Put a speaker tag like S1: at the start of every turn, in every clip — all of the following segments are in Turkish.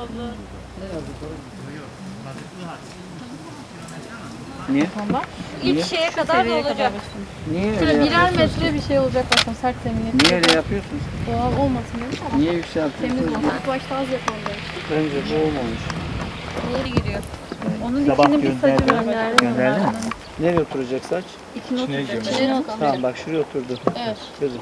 S1: fazla.
S2: Niye?
S1: Tamam.
S2: Niye?
S1: İlk şeye kadar da
S3: Seviyeye
S1: olacak.
S3: basın.
S2: Niye
S3: Şöyle
S2: öyle
S3: birer
S2: yapıyorsunuz?
S3: metre bir şey olacak bakın sert zemin.
S2: Niye öyle yapıyorsunuz?
S3: Doğal olmasın dedim ama
S2: Niye
S3: temiz
S2: yükseltiyorsunuz?
S3: olsun. İlk başta az yapalım demiştik.
S2: Bence bu olmamış.
S1: Yeri giriyor.
S3: Onun
S2: Sabah
S3: içini bir saçı
S2: gönderdim.
S3: gönderdim.
S2: Gönderdin mi? Nereye oturacak saç?
S3: İçine oturacak.
S1: İçine oturacak.
S2: Tamam bak şuraya oturdu.
S3: Evet.
S2: Gözüm.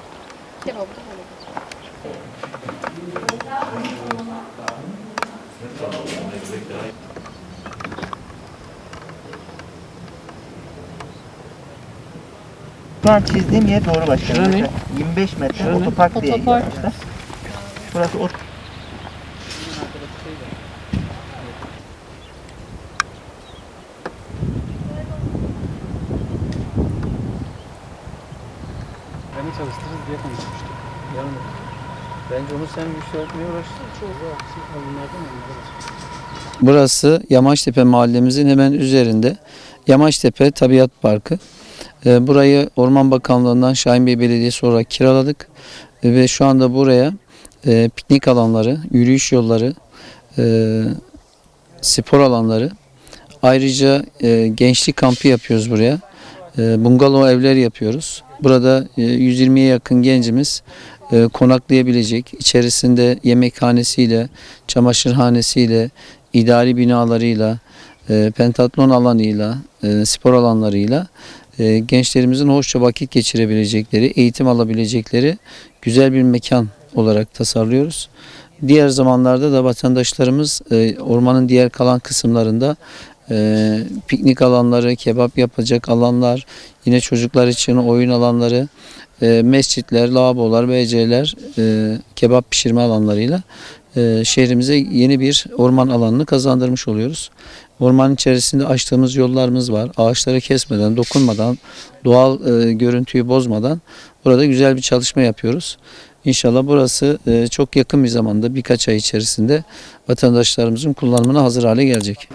S4: Şu an çizdiğim yer doğru
S2: ne?
S4: 25 metre
S2: Şura ne?
S4: otopark diye
S3: Otopark.
S4: yapmışlar. Burası ot
S2: Beni çalıştırırız diye konuşmuştuk. Yani bence onu sen yükseltmeye uğraştın. Burası Yamaçtepe mahallemizin hemen üzerinde. Yamaçtepe Tabiat Parkı. Ee, Burayı Orman Bakanlığı'ndan Şahin Bey Belediyesi olarak kiraladık. Ee, Ve şu anda buraya e, piknik alanları, yürüyüş yolları, e, spor alanları, ayrıca e, gençlik kampı yapıyoruz buraya. Bungalov evler yapıyoruz. Burada e, 120'ye yakın gencimiz konaklayabilecek. İçerisinde yemekhanesiyle, çamaşırhanesiyle, idari binalarıyla, e, pentatlon alanıyla, e, spor alanlarıyla e, gençlerimizin hoşça vakit geçirebilecekleri, eğitim alabilecekleri güzel bir mekan olarak tasarlıyoruz. Diğer zamanlarda da vatandaşlarımız e, ormanın diğer kalan kısımlarında e, piknik alanları, kebap yapacak alanlar, yine çocuklar için oyun alanları, e, mescitler, lavabolar, BC'ler, kebap pişirme alanlarıyla e, şehrimize yeni bir orman alanını kazandırmış oluyoruz. Ormanın içerisinde açtığımız yollarımız var. Ağaçları kesmeden, dokunmadan, doğal e, görüntüyü bozmadan burada güzel bir çalışma yapıyoruz. İnşallah burası e, çok yakın bir zamanda birkaç ay içerisinde vatandaşlarımızın kullanımına hazır hale gelecek.